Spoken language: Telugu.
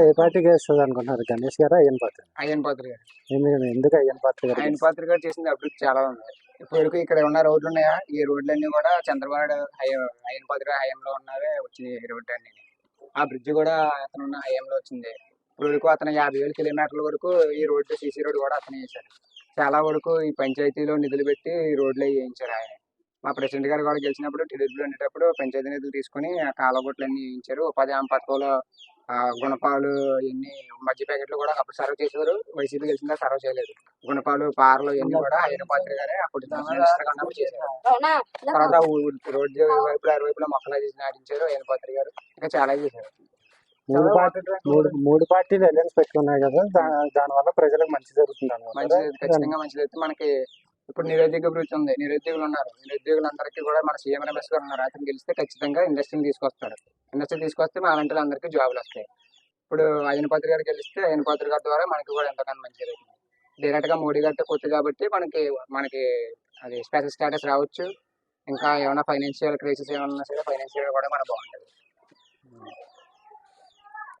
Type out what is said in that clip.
ఏ పార్టీకి వేస్తుంది అనుకుంటున్నారు? గణేష్ గారు అయ్యన్ పాత్ర? అయ్యన్ పాత్ర గారు. ఎందుకంటే ఎందుకు అయ్యన్ పాత్ర గారు అయ్యన్ పాత్ర గారు చేసిన అభివృద్ధి చాలా ఉంది. ఇప్పటివరకు ఇక్కడ ఉన్న రోడ్లు ఉన్నాయా? ఈ రోడ్లన్నీ కూడా చంద్రబాబు హయ- అయ్యన్ పాత్ర హయాంలో ఉన్నవే వచ్చినాయి ఈ రోడ్లు అన్ని. ఆ బ్రిడ్జ్ కూడా అతను ఉన్న హయాంలో వచ్చింది. ఇప్పుడు వరకు అతను యాభై వేల కిలోమీటర్ల వరకు ఈ రోడ్డు సీసీ రోడ్ కూడా అతనే చేశారు చాలా వరకు ఈ పంచాయతీలో నిధులు పెట్టి ఈ రోడ్లు వేయించారు ఆయన. మా ప్రెసిడెంట్ గారు కూడా గెలిచినప్పుడు టీడీపీలో ఉండేటప్పుడు పంచాయతీ నిధులు తీసుకుని ఆ కాలగొట్లన్నీ వేయించారు ఉపాధి హామీ పథకంలో గుణపాలు ఇవన్నీ మధ్య ప్యాకెట్లు కూడా అప్పుడు సర్వ్ చేసేవారు. వైసీపీ గెలిచిందా సర్వ్ చేయలేదు. గుణపాలు పార్లు ఇవన్నీ కూడా ఆయన పాత్ర గారే అప్పుడు చేశారు. తర్వాత రోడ్డు వైపులా అరు వైపులా మొక్కలు నాటించారు. ఆయన పాత్ర గారు ఇంకా చాలా చేశారు. మూడు పార్టీ మూడు మూడు పార్టీలు అలయన్స్ పెట్టుకున్నాయి కదా. దా- దానివల్ల ప్రజలకు మంచి జరుగుతుంది మంచి ఖచ్చితంగా మంచిది అయితే మనకి ఇప్పుడు నిరుద్యోగ అభివృద్ధి ఉంది. నిరుద్యోగులు ఉన్నారు. నిరుద్యోగులందరికీ కూడా మన సీఎం రమేష్ గారు ఉన్నారు. అతను గెలిస్తే ఖచ్చితంగా ఇండస్ట్రీని తీసుకొస్తారు. ఇండస్ట్రీ తీసుకొస్తే మా అలాంటి అందరికీ జాబులు వస్తాయి. ఇప్పుడు అయ్యన పాత్ర గారు గెలిస్తే అయ్యన పాత్ర గారి ద్వారా మనకి కూడా ఎంతగానో మంచిది జరుగుతుంది. డైరెక్ట్గా మోడీ గారితో కొత్త కాబట్టి మనకి మనకి అది స్పెషల్ స్టేటస్ రావచ్చు. ఇంకా ఏమైనా ఫైనాన్షియల్ క్రైసిస్ ఏమైనా సరే ఫైనాన్షియల్ కూడా మనకు బాగుంటుంది.